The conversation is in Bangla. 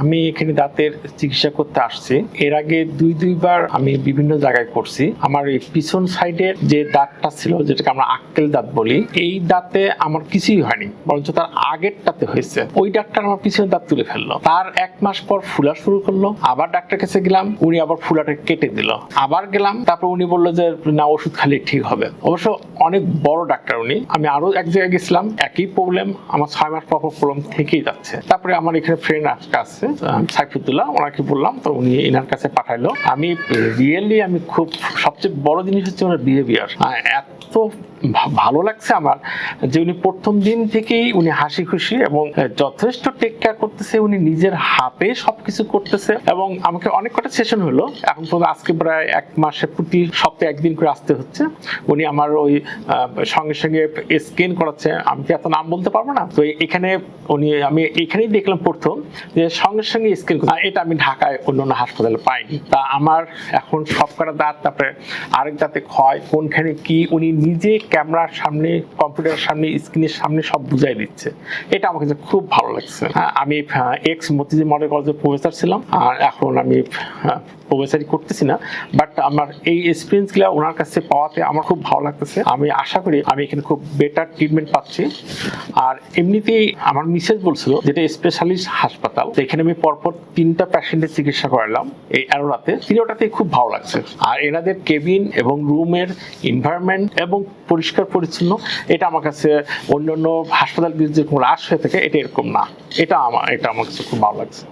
আমি এখানে দাঁতের চিকিৎসা করতে আসছি। এর আগে দুই, দুইবার আমি বিভিন্ন জায়গায় করছি। আমার এই পিছন সাইডের যে দাঁতটা ছিল, যেটাকে আমরা আক্কেল দাঁত বলি, এই দাঁতে আমার কিছুই হয়নি, বরঞ্চ তার আগেরটাতে হয়েছে। ওই ডাক্তার আমার পিছনের দাঁত তুলে ফেলল। তার এক মাস পর ফুলা শুরু করল। আবার ডাক্তার কাছে গেলাম, উনি আবার ফুলাটা কেটে দিল। আবার গেলাম, তারপর উনি বলল যে, না, ওষুধ খালি ঠিক হবে। অবশ্য অনেক বড় ডাক্তার উনি। আমি আরও এক জায়গায় গেছিলাম, একই প্রবলেম, আমার ছয় মাস পর প্রবলেম থেকেই যাচ্ছে। তারপরে আমার এখানে ফ্রেন্ড একটা আছে সাইফুদ্দুল্লাহ ওনাকে বললাম, তো উনি এনার কাছে পাঠাইলো। আমি রিয়েলি আমি খুব, সবচেয়ে বড় জিনিস হচ্ছে ওনার বিহেভিয়ার এত ভালো লাগছে আমার যে উনি প্রথম দিন থেকেই উনি হাসি খুশি এবং যথেষ্ট টেক কেয়ার করতেছে, উনি নিজের হাতে সবকিছু করতেছে এবং আমাকে অনেক কটা সেশন হলো। এখন পর্যন্ত আজকে প্রায় এক মাসে প্রতি সপ্তাহে একদিন করে আসতে হচ্ছে। উনি আমার ওই সঙ্গে সঙ্গে স্ক্যান করাচ্ছে। আমি কি এত নাম বলতে পারব না? তো এখানে উনি, আমি এখানেই দেখলাম প্রথম যে সঙ্গে সঙ্গে স্ক্যান এটা আমি ঢাকায় অন্য অন্য হাসপাতালে পাইনি। তা আমার এখন সব কটা দাঁত, তারপরে আরেক দাঁতে ক্ষয়, কোনখানে কি, উনি নিজে ক্যামেরার সামনে কম্পিউটারের সামনে স্ক্রিনের সামনে সব বুঝাই দিচ্ছে। এটা আমার কাছে খুব ভালো লাগছে। হ্যাঁ, আমি এক্স মতিজি মডেল কলেজের প্রফেসর ছিলাম আর এখন আমি প্রফেসারি করতেছি না। বাট আমার এই এক্সপিরিয়েন্সগুলো ওনার কাছে পাওয়াতে আমার খুব ভালো লাগতেছে। আমি আশা করি আমি এখানে খুব বেটার ট্রিটমেন্ট পাচ্ছি। আর এমনিতেই আমার মিসেস বলছিল যেটা স্পেশালিস্ট হাসপাতাল। এখানে আমি পরপর তিনটা পেশেন্টের চিকিৎসা করালাম এই অ্যারোরাতে। তিনটাতেই খুব ভালো লাগছে। আর এনাদের কেবিন এবং রুমের এনভায়রনমেন্ট এবং পরিষ্কার, পরিচ্ছন্ন, এটা আমার কাছে অন্য অন্য হাসপাতাল যেরকম হ্রাস হয়ে থাকে, এটা এরকম না। এটা আমার এটা আমার কাছে খুব ভালো লাগছে।